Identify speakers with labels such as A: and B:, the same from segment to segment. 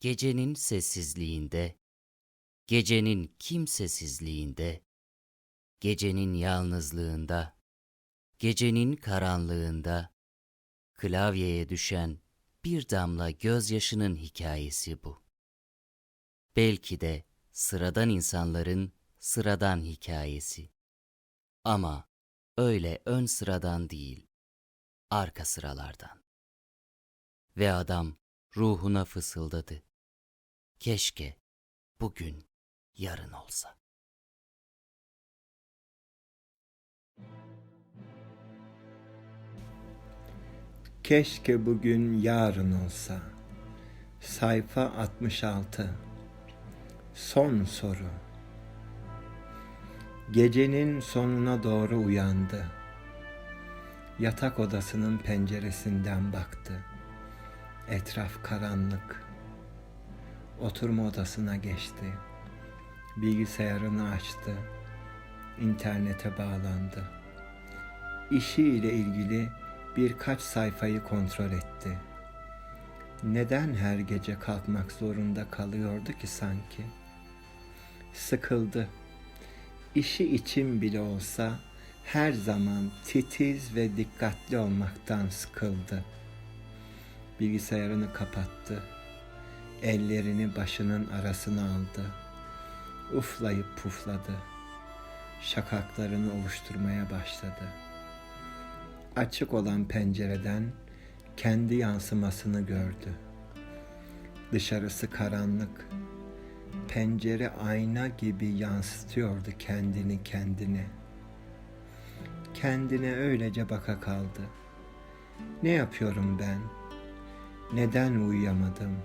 A: Gecenin sessizliğinde, gecenin kimsesizliğinde, gecenin yalnızlığında, gecenin karanlığında, klavyeye düşen bir damla gözyaşının hikayesi bu. Belki de sıradan insanların sıradan hikayesi. Ama öyle ön sıradan değil, arka sıralardan. Ve adam ruhuna fısıldadı. Keşke bugün yarın olsa.
B: Keşke bugün yarın olsa. Sayfa 66. Son soru. Gecenin sonuna doğru uyandı. Yatak odasının penceresinden baktı. Etraf karanlık. Oturma odasına geçti. Bilgisayarını açtı. İnternete bağlandı. İşiyle ilgili birkaç sayfayı kontrol etti. Neden her gece kalkmak zorunda kalıyordu ki sanki? Sıkıldı. İşi için bile olsa her zaman titiz ve dikkatli olmaktan sıkıldı. Bilgisayarını kapattı. Ellerini başının arasına aldı. Uflayıp pufladı. Şakaklarını ovuşturmaya başladı açık olan pencereden kendi yansımasını gördü. Dışarısı karanlık. Pencere ayna gibi yansıtıyordu kendini kendine. Kendine öylece baka kaldı. Ne yapıyorum ben? Neden uyuyamadım?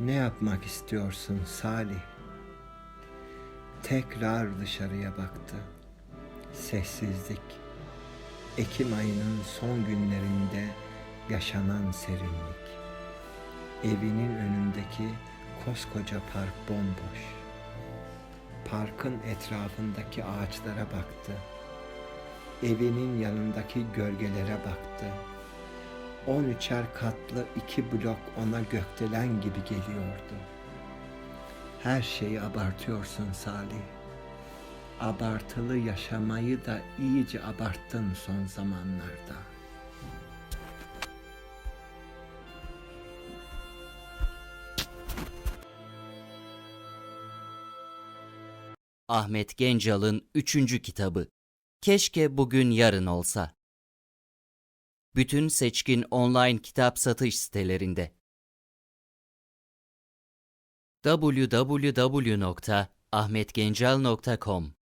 B: Ne yapmak istiyorsun Salih? Tekrar dışarıya baktı. Sessizlik. Ekim ayının son günlerinde yaşanan serinlik. Evinin önündeki koskoca park bomboş. Parkın etrafındaki ağaçlara baktı. Evinin yanındaki gölgelere baktı. On üçer katlı iki blok ona gökdelen gibi geliyordu. Her şeyi abartıyorsun Salih abartılı yaşamayı da iyice abarttın son zamanlarda.
A: Ahmet Gencal'ın üçüncü kitabı. Keşke bugün yarın olsa. Bütün seçkin online kitap satış sitelerinde. www.ahmetgencal.com